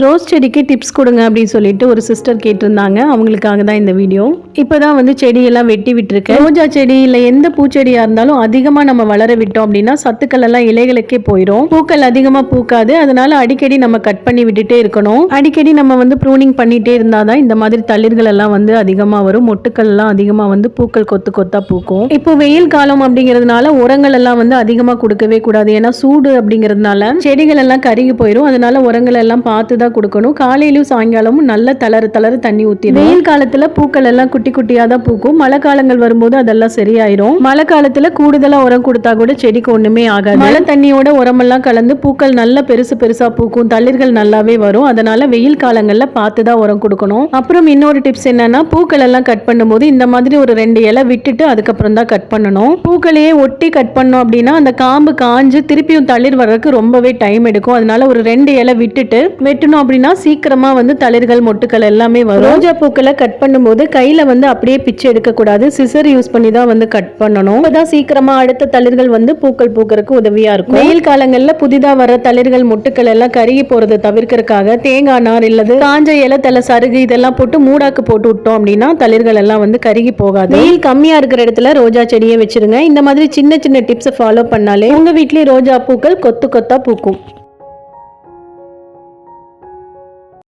Rose செடிக்கு tips கொடுங்க அப்படின்னு சொல்லிட்டு ஒரு சிஸ்டர் கேட்டிருந்தாங்க. அவங்களுக்காக தான் இந்த வீடியோ இப்போதான் வந்து செடியெல்லாம் வெட்டி விட்டுருக்கேன் ரோஜா செடி இல்லை எந்த பூச்செடியாக இருந்தாலும் அதிகமாக நம்ம வளர விட்டோம் அப்படின்னா சத்துக்கள் எல்லாம் இலைகளுக்கே போயிடும் பூக்கள் அதிகமாக பூக்காது. அதனால அடிக்கடி நம்ம கட் பண்ணி விட்டுட்டே இருக்கணும். அடிக்கடி நம்ம வந்து ப்ரூனிங் பண்ணிட்டே இருந்தால் தான் இந்த மாதிரி தளிர்கள் எல்லாம் வந்து அதிகமாக வரும். மொட்டுக்கள் எல்லாம் அதிகமாக வந்து பூக்கள் கொத்து கொத்தா பூக்கும். இப்போ வெயில் காலம் அப்படிங்கிறதுனால உரங்கள் எல்லாம் வந்து அதிகமாக கொடுக்கவே கூடாது. ஏன்னா சூடு அப்படிங்கிறதுனால செடிகள் எல்லாம் கருகி போயிடும் அதனால உரங்கள் எல்லாம் பார்த்து தான் கொடுக்கணும். காலையிலும் சாயங்காலமும் நல்ல தளர தளர தண்ணி ஊற்றிடும் வெயில் காலத்துல பூக்கள் எல்லாம் குட்டி குட்டியாக தான் பூக்கும். மழை காலங்கள் வரும்போது அதெல்லாம் சரியாயிரும். மழை காலத்துல கூடுதலா உரம் கொடுத்தா கூட செடிக்கு ஒண்ணுமே ஆகாது. மழை தண்ணியோட உரமெல்லாம் கலந்து பூக்கள் நல்ல பெருசு பெருசா பூக்கும். தளிர்கள் நல்லாவே வரும். அதனால வெயில் காலங்கள்ல பார்த்து தான் உரம் கொடுக்கணும். அப்புறம் இன்னொரு டிப்ஸ் என்னன்னா பூக்கள் எல்லாம் கட் பண்ணும்போது இந்த மாதிரி ஒரு ரெண்டு இலை விட்டுட்டு அதுக்கப்புறம் தான் கட் பண்ணணும். பூக்களையே ஒட்டி கட் பண்ணோம் அப்படின்னா அந்த காம்பு காஞ்சு திருப்பியும் தளிர் வர்றதுக்கு ரொம்பவே டைம் எடுக்கும். அதனால ஒரு ரெண்டு இலை விட்டுட்டு வெட்டணும். அப்படின்னா சீக்கிரமா வந்து தளிர்கள் மொட்டுக்கள் எல்லாமே வரும். ரோஜா பூக்களை கட் பண்ணும்போது கையில வந்து அப்படியே பிச்சு எடுக்க கூடாது சிசர் யூஸ் பண்ணி தான் வந்து கட் பண்ணணும். அப்பதான் சீக்கிரமா அடுத்த தளிர்கள் வந்து பூக்கள் பூக்கறதுக்கு உதவியா இருக்கும். வெயில் காலங்கள்ல புதிதா வர தளிர்கள் மொட்டுக்கள் எல்லாம் கருகி போறதை தவிர்க்கறதுக்காக தேங்காய் நார் இல்லது காஞ்ச இலை தலை சருகு இதெல்லாம் போட்டு மூடாக்கு போட்டு விட்டோம் அப்படின்னா தளிர்கள் எல்லாம் வந்து கருகி போகாது. வெயில் கம்மியா இருக்கிற இடத்துல ரோஜா செடியை வச்சிருங்க. இந்த மாதிரி சின்ன சின்ன டிப்ஸை ஃபாலோ பண்ணாலே உங்க வீட்லயே ரோஜா பூக்கள் கொத்து கொத்தா பூக்கும்.